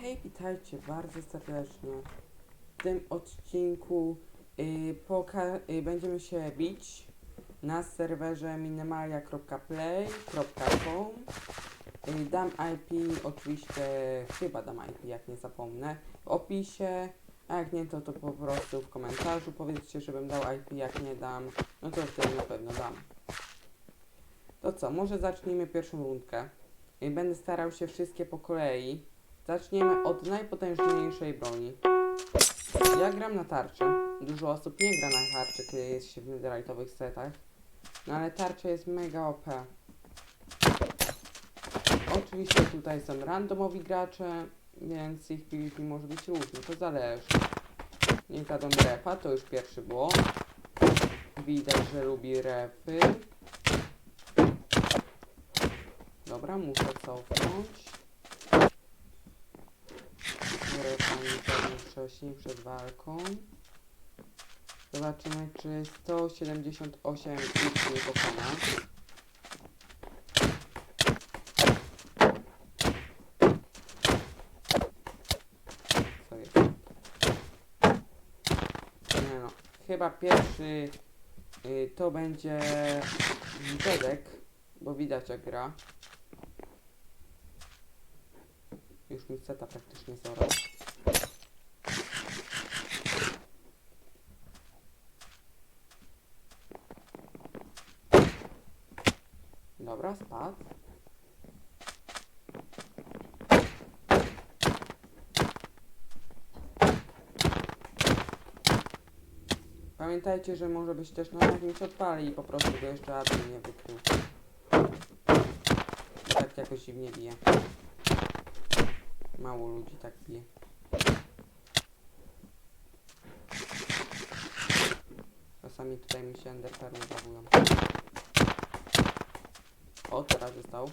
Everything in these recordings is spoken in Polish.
Hej, witajcie bardzo serdecznie. W tym odcinku y, y, będziemy się bić na serwerze minemalia.play.com y, Dam IP, oczywiście chyba dam IP, jak nie zapomnę, w opisie, a jak nie to, to po prostu w komentarzu powiedzcie, żebym dał IP, jak nie dam, no to wtedy na pewno dam. To co, może zacznijmy pierwszą rundkę. Y, Będę starał się wszystkie po kolei. Zaczniemy od najpotężniejszej broni. Ja gram na tarczy. Dużo osób nie gra na tarczy, kiedy jest się w netherite'owych setach. No ale tarcza jest mega OP. Oczywiście tutaj są randomowi gracze, więc ich PvP może być różny, to zależy. Nie kładą refa, to już pierwszy błąd. Widać, że lubi refy. Dobra, muszę cofnąć. Biorę pani pewnie wcześniej, przed walką. Zobaczymy, czy 178 x nie pokona. Jest? Nie no, chyba pierwszy y, to będzie Dedek, bo widać jak gra. Już mi seta praktycznie zorał. Pamiętajcie, że może być też na jakimś odpali i po prostu go jeszcze admin nie wykrył. Tak jakoś dziwnie bije. Mało ludzi tak bije. Czasami tutaj mi się enderperły zachowują. O, teraz został.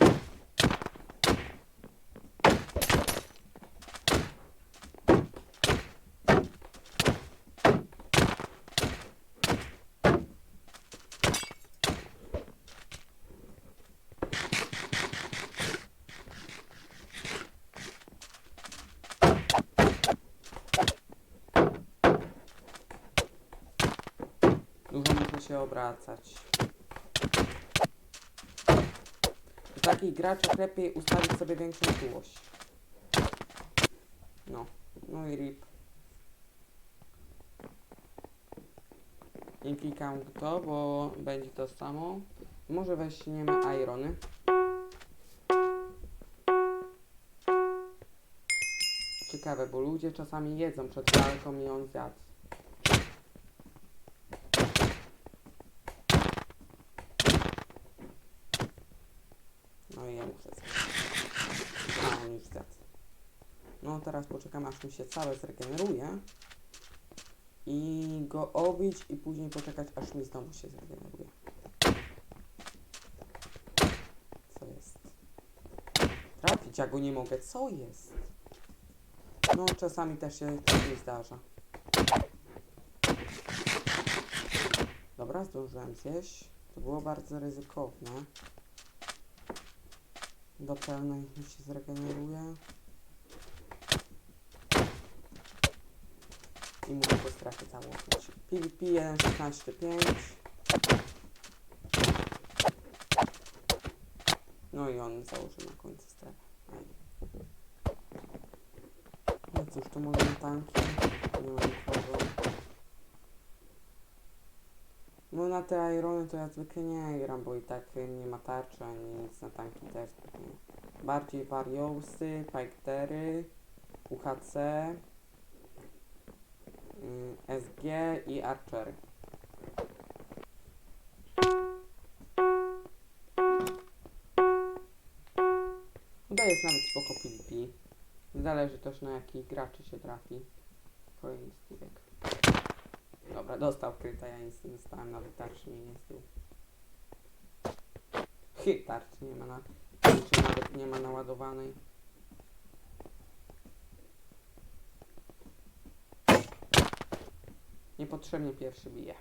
Dużo muszę się obracać. Do takich graczach lepiej ustawić sobie większą czułość. No, no i rip. Nie klikam to, bo będzie to samo. Może weźmiemy irony. Ciekawe, bo ludzie czasami jedzą przed walką i on zjadł. A, on już. No teraz poczekam aż mi się całe zregeneruje. I go obić i później poczekać aż mi znowu się zregeneruje. Co jest? Trafić, ja go nie mogę. Co jest? No czasami też się tak nie zdarza. Dobra, zdążyłem zjeść. To było bardzo ryzykowne. Do pełnej mi się zregeneruje. I muszę go strefy założyć. PvP 1.16.5 No i on założył na końcu strefę. No cóż, to może tanki. Nie mam nikogo. No na te irony to ja zwykle nie gram, bo i tak nie ma tarczy ani nic na tanki też nie. Bardziej Variosy, Piketery, UHC, y, SG i Archery. Tutaj jest nawet spoko PvP. Zależy też na jakich graczy się trafi. Kolejny Steve'ek. Dobra, dostał kryta, ja nic nie dostałem, nawet tarczy mnie nie zdjął. Chy, tarczy nie ma na... Nawet nie ma naładowanej. Niepotrzebnie pierwszy bije.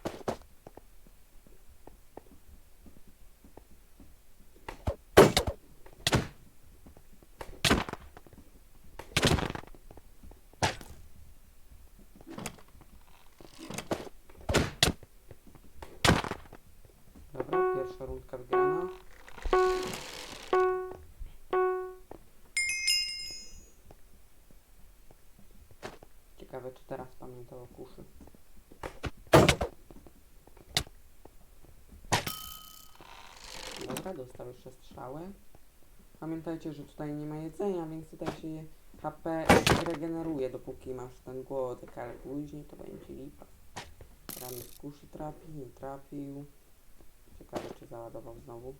Pierwsza rundka wygrana. Ciekawe, czy teraz pamiętał kuszy. Dobra, dostał jeszcze strzały. Pamiętajcie, że tutaj nie ma jedzenia, więc tutaj się HP regeneruje, dopóki masz ten głodek, ale później to będzie lipa. Ramy z kuszy trafi, nie trafił. Ciekawe, czy załadował znowu.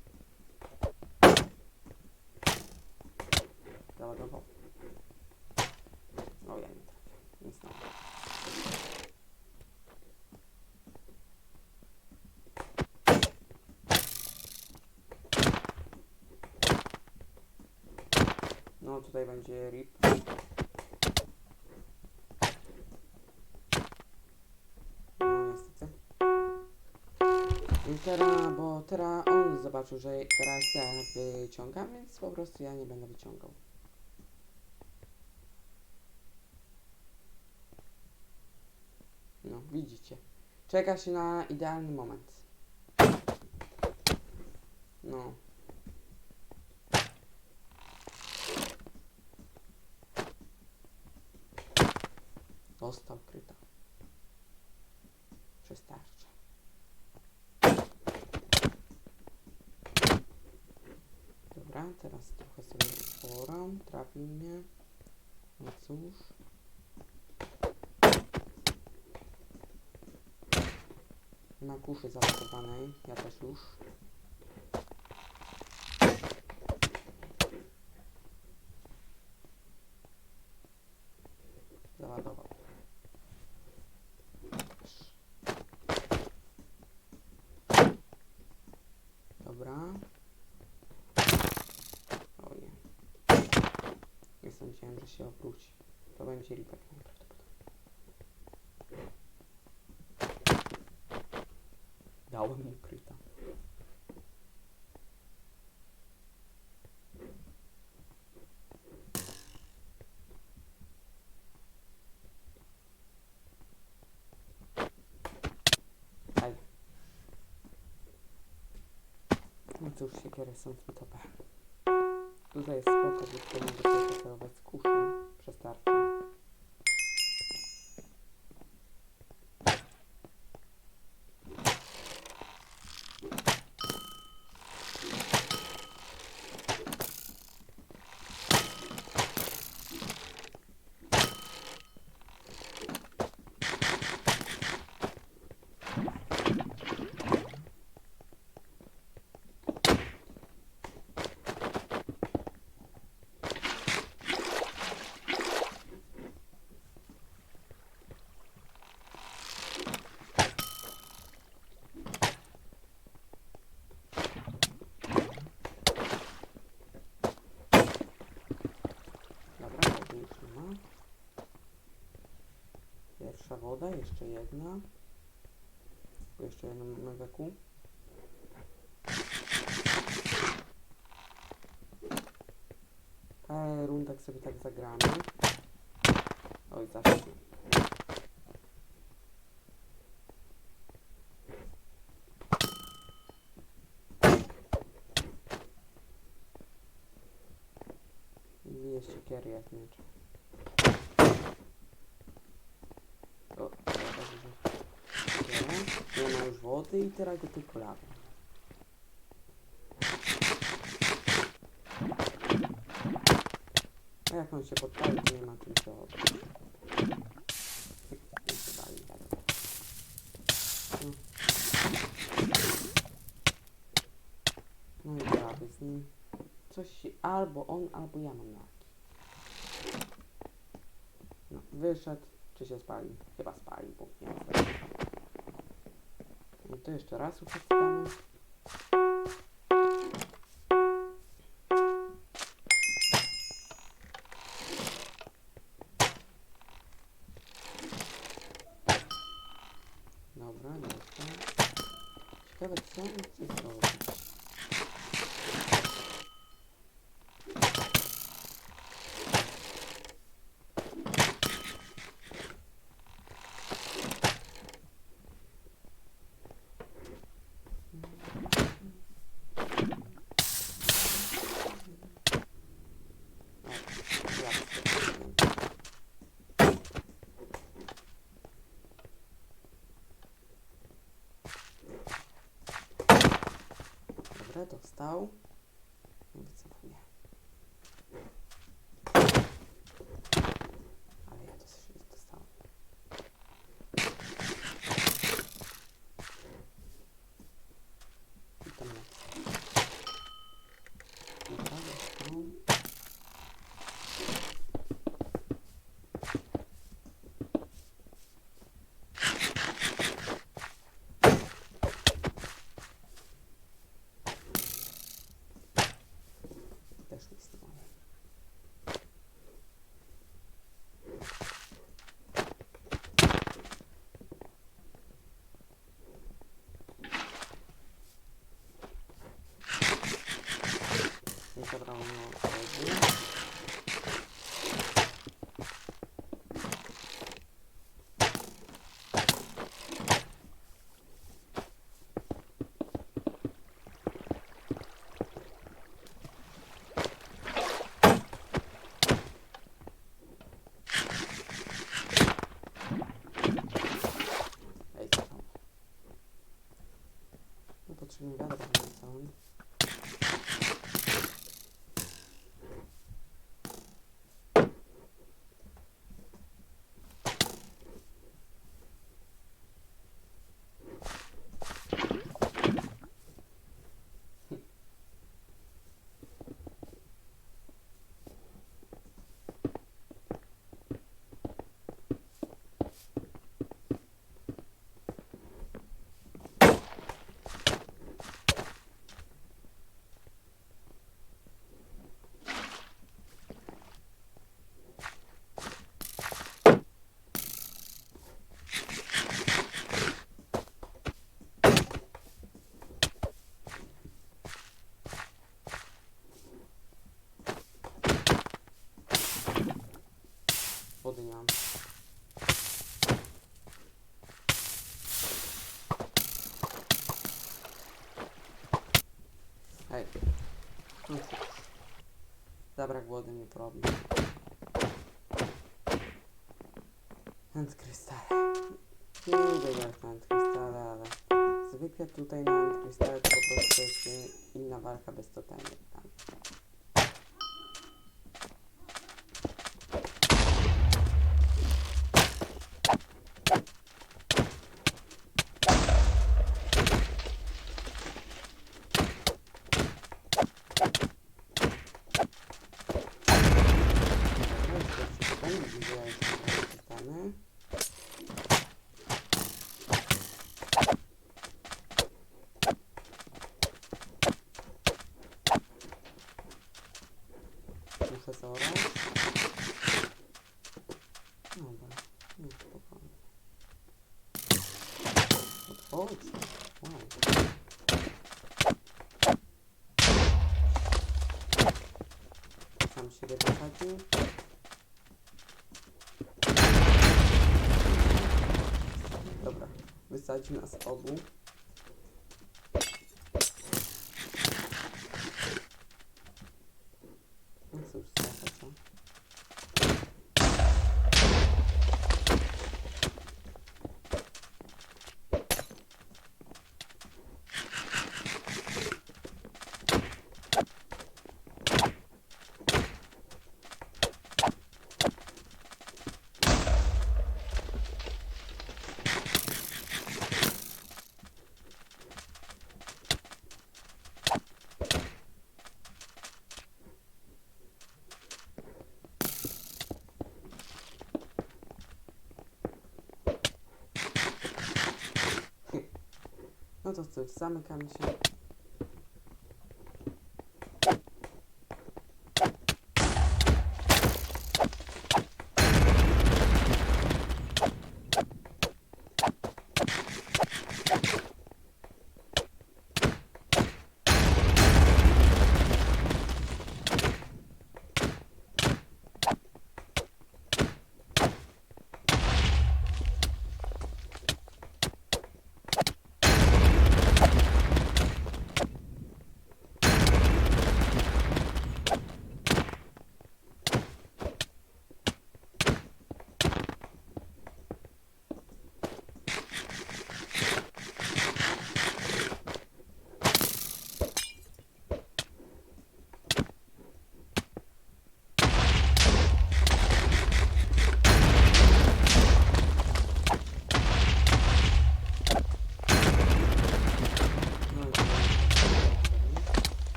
Załadował. O, ja nie trafię. Nic na No, tutaj będzie rip. Teraz, bo teraz on zobaczył, że teraz ja wyciągam, więc po prostu ja nie będę wyciągał. No, widzicie. Czeka się na idealny moment. No. Dostał kryta. Dobra, teraz trochę sobie poram. Trafił mnie. No cóż. Na kuszy załadowanej. Ja też już. Załadował. Dobra. Ojej. Nie sądziłem, że się obróci. To będzie ripek najprawdopodobniej. Dałem mu kryta. Aj. Cóż, siekiery są zbytowe. Tutaj jest spoko, bo tutaj mogę sobie pocelować z kuszy. Przestarczy. Dobra, wody już nie ma. Pierwsza woda, jeszcze jedna. Jeszcze jedno mega kół. E, rundek sobie tak zagramy. Oj, zacznie. Bije siekiery jak miecz. O, dobra, że... Nie ma już wody i teraz go tylko lawa. A jak on się podpali, to nie ma bali, wiadomo. No. I prawie z nim. Coś albo on, albo ja mam laki. No, wyszedł, czy się spali? Chyba spali, bo nie sensu. No to jeszcze raz uciskamy. Dobra, dobra. Ciekawe co on chce zrobić. Dostał. Wycofuję. Ale ja to się dostałem. I tam lecę. Dobra, dostał. Też mi strony. Nie zabrało mi odpowiedzi. Ej, co tam? No potrzebny wiadro na całym. Wody nie mam. Hej. No cóż. Zabrak wody nie problem. Antykrystale. Nie lubię walk na antykrystale, ale zwykle tutaj na antykrystale to po prostu jest inna walka bez totalnej Sam siebie posadził. Dobra, wysadził nas obu. No cóż, trochę co. No to cóż, zamykam się. Jeszcze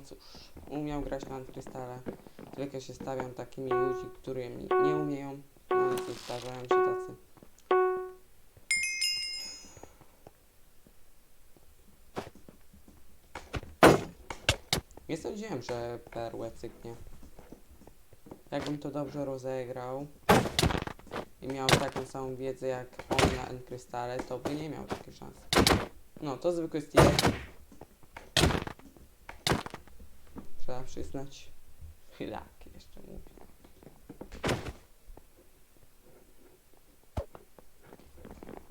cóż, umiał grać na antykrystale. Tylko się stawiam takimi ludzi, którymi nie umieją. Ale cóż, zdarzają się tacy. Nie sądziłem, że perłę cyknie. Jakbym to dobrze rozegrał i miał taką samą wiedzę jak on na N-krystale, to by nie miał takiej szansy. No, to zwykły Steel. Trzeba przyznać. Chylak jeszcze mówię.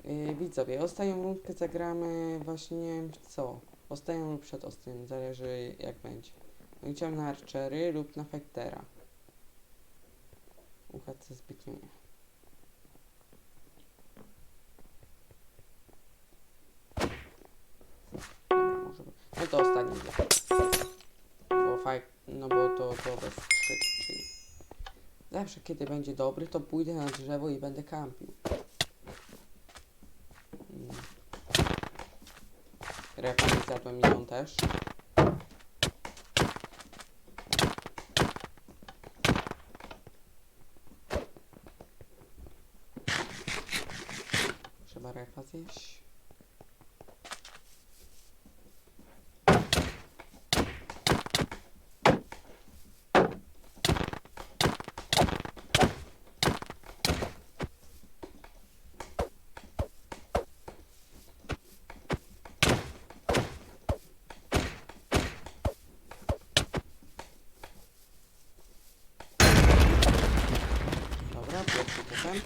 Yy, widzowie, ostatnią rundkę zagramy właśnie w co? Ostatnią lub przed ostatnią, zależy jak będzie. No chciałem na Archery lub na Fightera. UHC zbytnio nie. No to ostatni fajk, no bo to, to bez krzyk, czyli zawsze kiedy będzie dobry, to pójdę na drzewo i będę kampił. Mm. Refa nie zjadłem milion też. Trzeba refa zjeść. Dobra, totem.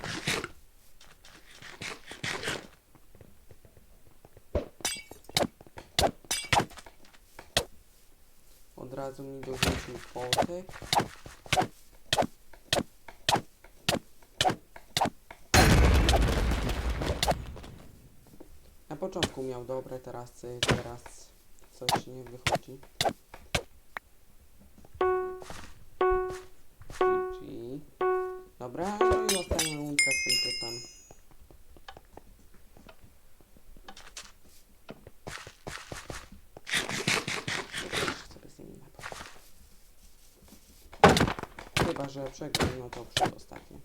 Od razu mi dorzucił. Na początku miał dobre, teraz, teraz coś nie wychodzi. Dobra, no i ostatnia rundka z tym typem. Sobie z nimi napaść. Chyba, że przegram, no to przedostatnie.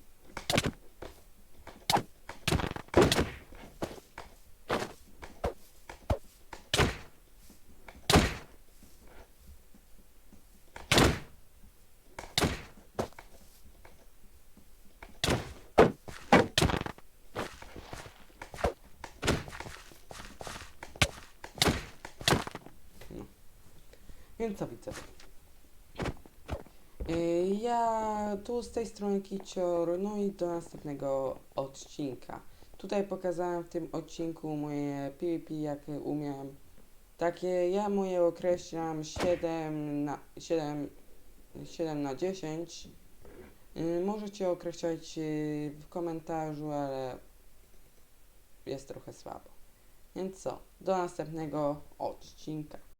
Więc co widzę? Yy, Ja tu z tej strony Kicior, no i do następnego odcinka. Tutaj pokazałem w tym odcinku moje PvP, jakie umiem. Takie, ja moje określam 7 na 7, 7 na 10. Yy, Możecie określać yy, w komentarzu, ale jest trochę słabo. Więc co, do następnego odcinka.